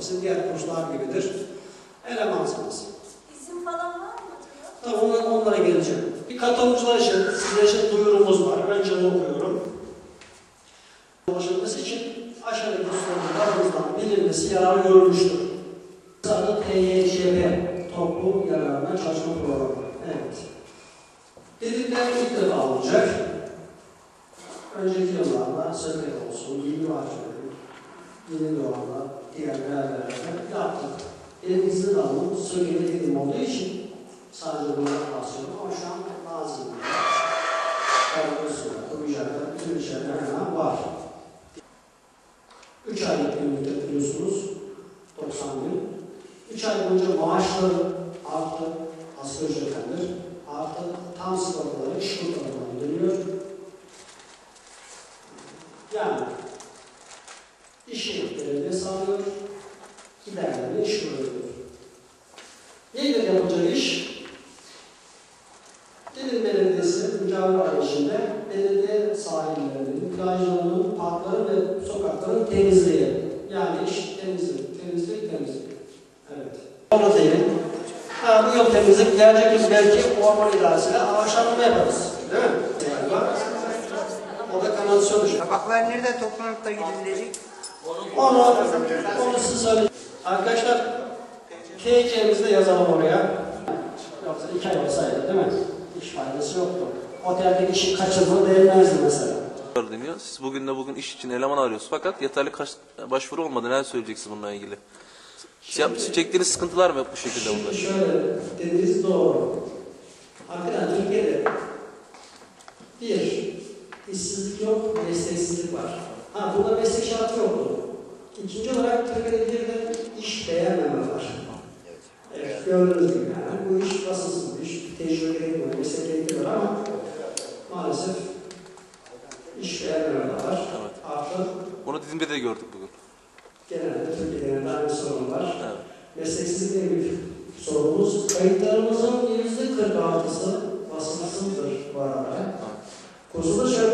Bizim diğer kurslar gibidir. Elemansınız. İsim falan var mı? Tabii onlara, onlara geleceğim. Bir katılımcılar için size için duyurumuz var. Önce onu okuyorum. Ulaşılması için aşağıdaki hususların aramızdan bilinmesi yararı görülmüştür. Adı TYCB, Toplu Yararına Çalışma Programı. Evet. Dedikler ilk defa olacak. Önceki yıllarda Söker olsun, Yeni Bahçeli, Yeni Doğan'da, diğer yerlerde yaptık. Benim izin almam Söker'e dedim olduğu için sadece buna basıyorum ama şu an lazım. Karagözsu'da, Kuyucak'ta, bütün içeride hemen var. 3 aylık bir müddet biliyorsunuz, 90 gün. 3 ay boyunca maaşları arttı, asgari ücretendir. Artı tam sigortaları iş kurtarına ödeniyor. Yani işi belediye sağlıyor, giderlerini iş kuruyor. Nedir yapacağı iş? Dilim Belediyesi mücadele arayışında belediye sahillerinin, plajlarının, parkların ve sokakların temizliği. Yani iş temizlik, temizlik, temizlik. Evet. Değil. Ha, bu yıl temizlik, gelecek yıl belki orman idaresiyle ağaçlandırma yaparız. Değil mi? Galiba. O da kanalizasyon işi. Tabaklar nerede toplanıp da gidilecek? Onu, onu siz söyleyin. Arkadaşlar, TC'mizi de yazalım oraya. Yoksa iki ay olsaydı değil mi? İş faydası yoktu. Oteldeki işi kaçırdığı değmezdi mesela. deniyor. Siz bugün de bugün iş için eleman arıyorsunuz. Fakat yeterli kaç- başvuru olmadı. Neler söyleyeceksiniz bununla ilgili? Siz yap- çektiğiniz sıkıntılar mı bu şekilde bunlar? Şimdi şöyle, dediğiniz doğru. Hakikaten Türkiye'de bir, işsizlik yok, mesleksizlik var. Ha, burada meslek şartı yoktu. İkinci olarak bir de iş beğenmeme var. Evet, gördüğünüz gibi yani bu iş vasıfsız bir iş, tecrübe gerekmiyor, meslek gerekmiyor ama maalesef iş beğenmeme var. Evet. Artı Bunu dizimde de gördük bugün. genelde Türkiye'de aynı sorun var. Evet. Mesleksizlik en büyük sorunumuz. Kayıtlarımızın yüzde 46'sı vasıfsızdır bu arada. Şöyle bir beyan var.